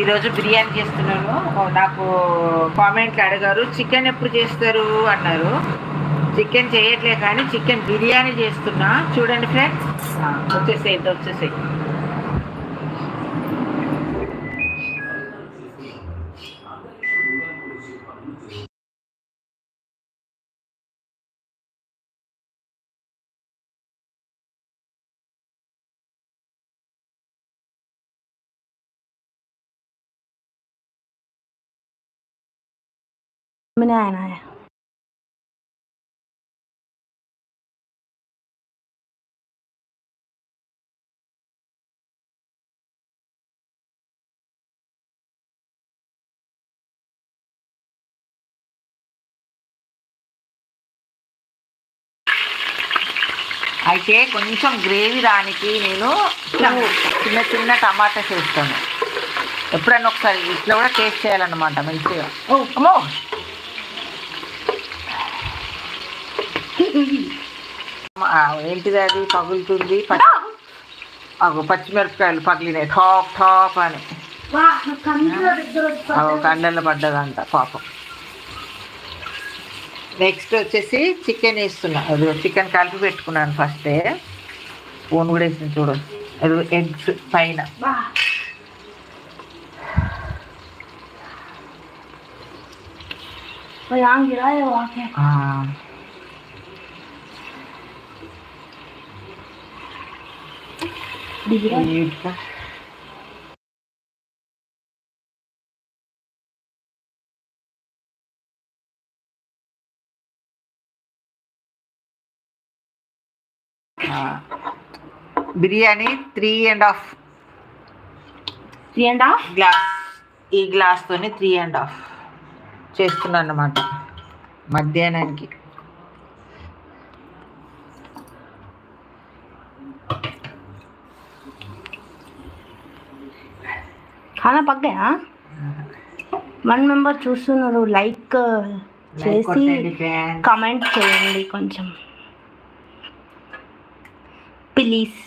ఈరోజు బిర్యానీ చేస్తున్నాను. నాకు కామెంట్లు అడిగారు చికెన్ ఎప్పుడు చేస్తారు? అన్నారు. చికెన్ చేయట్లే కానీ చికెన్ బిర్యానీ చేస్తున్నా. చూడండి ఫ్రెండ్స్. వచ్చేసేయి ఇది banana అయితే కొంచెం గ్రేవీ రానికి నేను చిన్న చిన్న టమాటాస్ వేస్తాను ఎప్పుడన్నా ఒకసారి ఇట్లా కూడా టేస్ట్ చేయాలన్నమాట మంచిగా. అమ్మో! ఏంటిది అది? పగులుతుంది. పచ్చిమిరపకాయలు పగిలినాయి. టాప్ టాప్ అని. కళ్ళల్లో పడ్డదంట పాపం. నెక్స్ట్ వచ్చేసి చికెన్ వేస్తున్నా. అది చికెన్ కలిపి పెట్టుకున్నాను ఫస్టే స్పూన్ కూడా వేసింది చూడు. అది ఎగ్స్ పైన. Biryani three and half three and half glass ఈ గ్లాస్తోనే త్రీ అండ్ హాఫ్ చేస్తున్నాను అన్నమాట మధ్యాహ్నానికి. చాలా పగ్గాయా వన్ మెంబర్ చూస్తున్నారు లైక్ చేసి కమెంట్ చేయండి కొంచెం. Please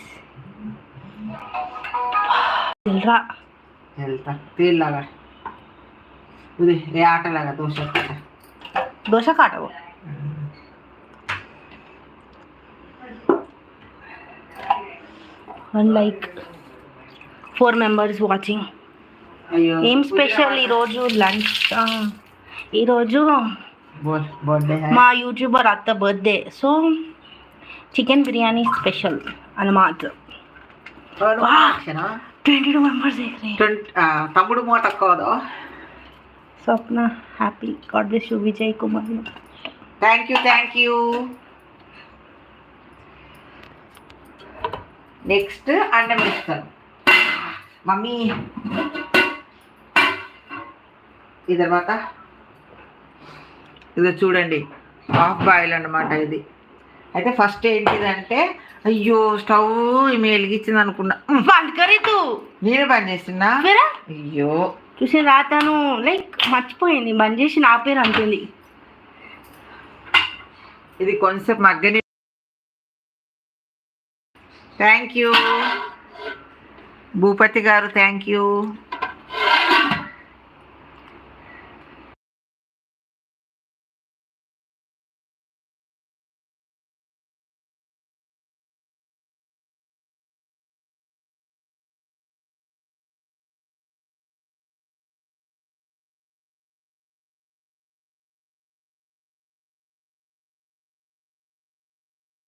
dosa కాటవు? One like four members watching ఏం స్పెషల్ ఈరోజు? లంచ్. ఈరోజు మా యూట్యూబర్ అత్త birthday. So chicken biryani special అన్నమాట. ట్వంటీ టూ మెంబర్స్ తమ్ముడు మూట కాదు. Swapna happy. God bless you Vijay Kumar. Thank you thank you. Next అన్నం ఇస్తాను మమ్మీ. ఈ తర్వాత ఇది చూడండి హాఫ్ బాయిల్ అన్నమాట ఇది. అయితే ఫస్ట్ ఏంటిదంటే అయ్యో స్టవ్ ఈమె వెలిగించింది అనుకున్నా. ఉమ్, బంద్ నేనే చేస్తున్నా అయ్యో. చూసిన రాతను లైక్ మర్చిపోయింది బంద్ చేసి నా పేరు అంటుంది. ఇది కొంచెం మగ్గని థ్యాంక్ యూ భూపతి గారు థ్యాంక్ యూ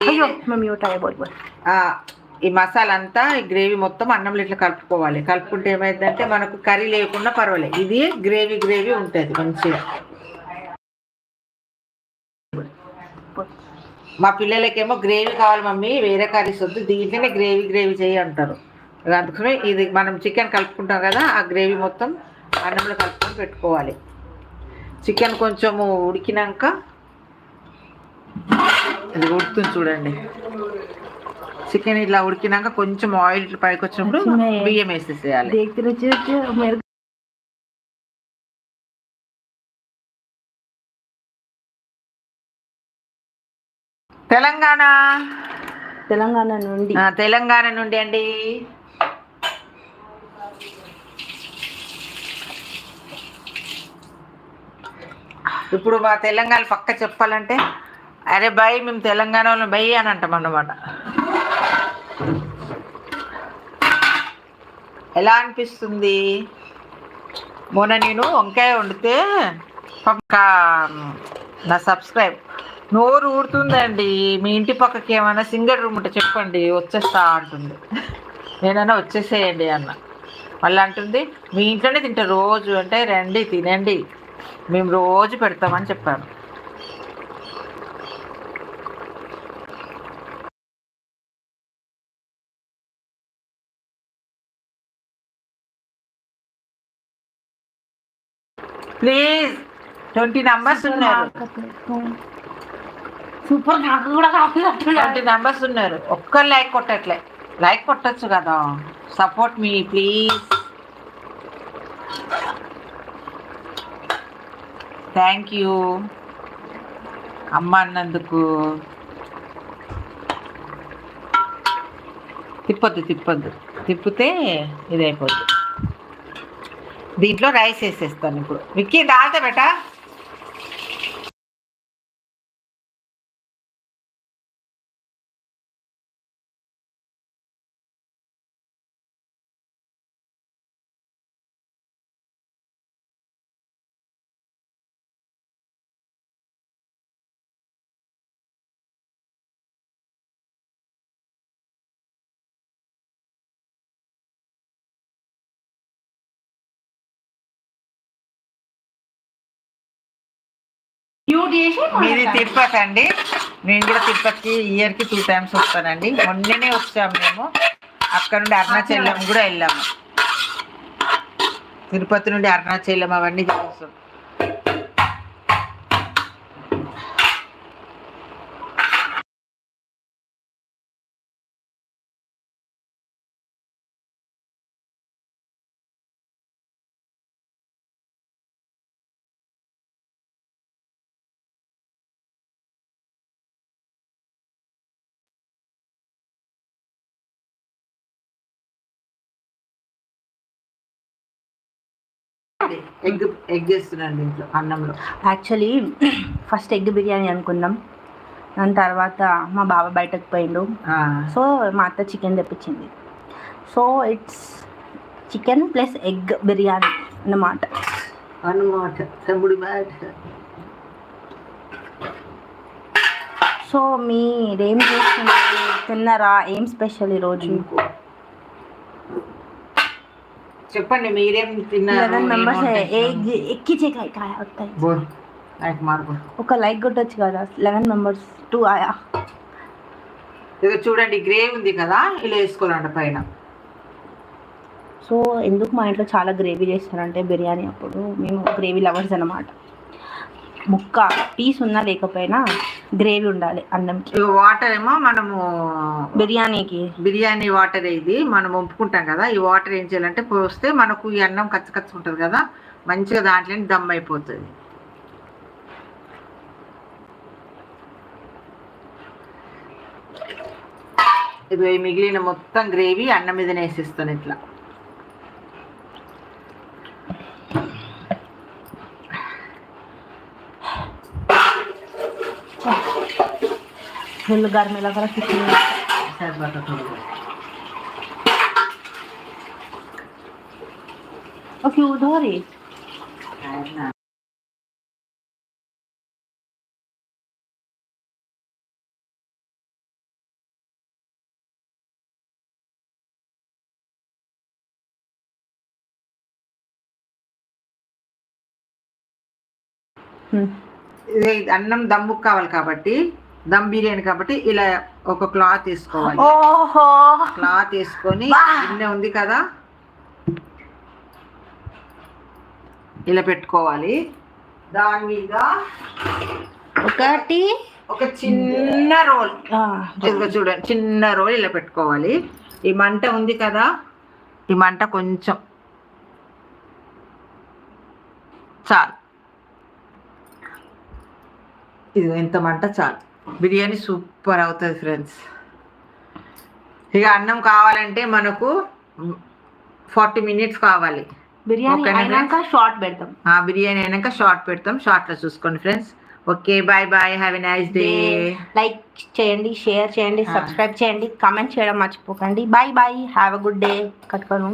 అయ్యో మేము మ్యూట్ అయ్యే బోల్ బోల్ ఈ మసాలా అంతా ఈ గ్రేవీ మొత్తం అన్నంలో ఇట్లా కలుపుకోవాలి. కలుపుకుంటే ఏమైందంటే మనకు కర్రీ లేకుండా పర్వాలేదు. ఇది గ్రేవీ గ్రేవీ ఉంటుంది మంచిగా. మా పిల్లలకేమో గ్రేవీ కావాలి మమ్మీ వేరే కర్రీస్ వద్దు దీంట్లోనే గ్రేవీ గ్రేవీ చేయి అంటారు. అందుకని ఇది మనం చికెన్ కలుపుకుంటాం కదా ఆ గ్రేవీ మొత్తం అన్నంలో కలుపుకొని పెట్టుకోవాలి. చికెన్ కొంచెము ఉడికినాక ఇది ఉడుతుంది చూడండి. చికెన్ ఇట్లా ఉడికినాక కొంచెం ఆయిల్ పైకి వచ్చినప్పుడు బియ్యం వేసేసేయాలి. తెలంగాణ. తెలంగాణ నుండి. తెలంగాణ నుండి అండి. ఇప్పుడు మా తెలంగాణ పక్క చెప్పాలంటే అరే బై మేము తెలంగాణ వాళ్ళు బై అని అంటాం అన్నమాట. ఎలా అనిపిస్తుంది? మొన్న నేను వంకాయ వండితే పక్క నా సబ్స్క్రైబ్ నోరు ఊరుతుందండి. మీ ఇంటి పక్కకి ఏమైనా సింగిల్ రూమ్ ఉంటే చెప్పండి వచ్చేస్తా అంటుంది. నేనైనా వచ్చేసేయండి అన్న. మళ్ళీ అంటుంది మీ ఇంట్లోనే తింటే రోజు. అంటే రండి తినండి. మేము రోజు పెడతామని చెప్పాను ప్లీజ్ ట్వంటీ నంబర్స్ ఉన్నారు. సూపర్ నాకు కూడా ట్వంటీ నంబర్స్ ఉన్నారు. ఒక్కరు లైక్ కొట్టట్లే. లైక్ కొట్టచ్చు కదా. సపోర్ట్ మీ ప్లీజ్ థ్యాంక్ యూ అమ్మ అన్నందుకు. తిప్పొద్దు తిప్పొద్దు. తిప్పితే ఇది అయిపోద్ది దీంట్లో రైస్ వేసేస్తాను ఇప్పుడు. విక్కీ దాల్తా బేటా? చేసి మీది తిరుపతి అండి. నేను కూడా తిరుపతికి ఇయర్కి టూ టైమ్స్ వస్తానండి. మొన్ననే వచ్చాము మేము. అక్కడ నుండి అరుణాచలం కూడా వెళ్ళాము. తిరుపతి నుండి అరుణాచలం అవన్నీ చూస్తాం. ఎగ్ ఎగ్ దీంట్లో అన్నంలో. యాక్చువల్లీ ఫస్ట్ ఎగ్ బిర్యానీ అనుకున్నాం దాని తర్వాత మా బావ బయటకు పోయిండు. సో మా అత్త చికెన్ తెప్పించింది. So it's chicken plus egg biryani అన్నమాట. అన్నమాట. తమ్ముడి సో మీరేం చేస్తున్నారు? తిన్నారా? ఏం స్పెషల్ ఈరోజు? చెప్పండి మీరేం తిన్నారు? మెంబర్స్ వస్తాయి. బోర్ లైక్ ఒక లైక్ కొట్టొచ్చు కదా లెవెన్ మెంబర్స్ టూ ఆయా. ఇక చూడండి గ్రేవ్ ఉంది కదా ఇలా వేసుకోవాలంట పైన. సో ఎందుకు మా ఇంట్లో చాలా గ్రేవీ చేస్తారంటే బిర్యానీ అప్పుడు మేము గ్రేవీ లవర్స్ అన్నమాట. ముక్క పీస్ ఉన్నా లేకపోయినా గ్రేవీ ఉండాలి అన్నంకి. వాటర్ ఏమో మనము బిర్యానీకి. బిర్యానీ వాటర్ ఇది మనం వంపుకుంటాం కదా ఈ వాటర్ ఏం చేయాలంటే పోస్తే మనకు ఈ అన్నం కచ్చ కచ్చ ఉంటుంది కదా మంచిగా దాంట్లో దమ్ అయిపోతుంది. ఇది మిగిలిన మొత్తం గ్రేవీ అన్నం మీద వేసేస్తాను ఇట్లా. ఫుల్ గర్మీ లగా చికెన్ ఓకే ఉదోరి ఇది అన్నం దమ్ముకు కావాలి కాబట్టి దమ్ బిర్యానీ కాబట్టి ఇలా ఒక క్లాత్ తీసుకోవాలి. ఓహో! క్లాత్ వేసుకొని వా! గిన్నె ఉంది కదా? ఇలా పెట్టుకోవాలి. దాని మీద ఒకటి. ఒక చిన్న రోల్. చూడండి చిన్న రోల్ ఇలా పెట్టుకోవాలి. ఈ మంట ఉంది కదా? ఈ మంట కొంచెం. చాలు. ఇది ఎంత మంట చాలు. బిర్యానీ సూపర్ అవుతుంది ఫ్రెండ్స్. ఇక అన్నం కావాలంటే మనకు ఫార్టీ మినిట్స్ కావాలి. బిర్యానీ అయినాక షార్ట్ పెడతాం. బిర్యానీ అయినాక షార్ట్ పెడతాం. షార్ట్లో చూసుకోండి friends okay bye bye have a nice day like చేయండి షేర్ చేయండి. సబ్స్క్రైబ్ చేయండి కామెంట్ చేయడం మర్చిపోకండి. Bye bye have a good day కట్టుకోను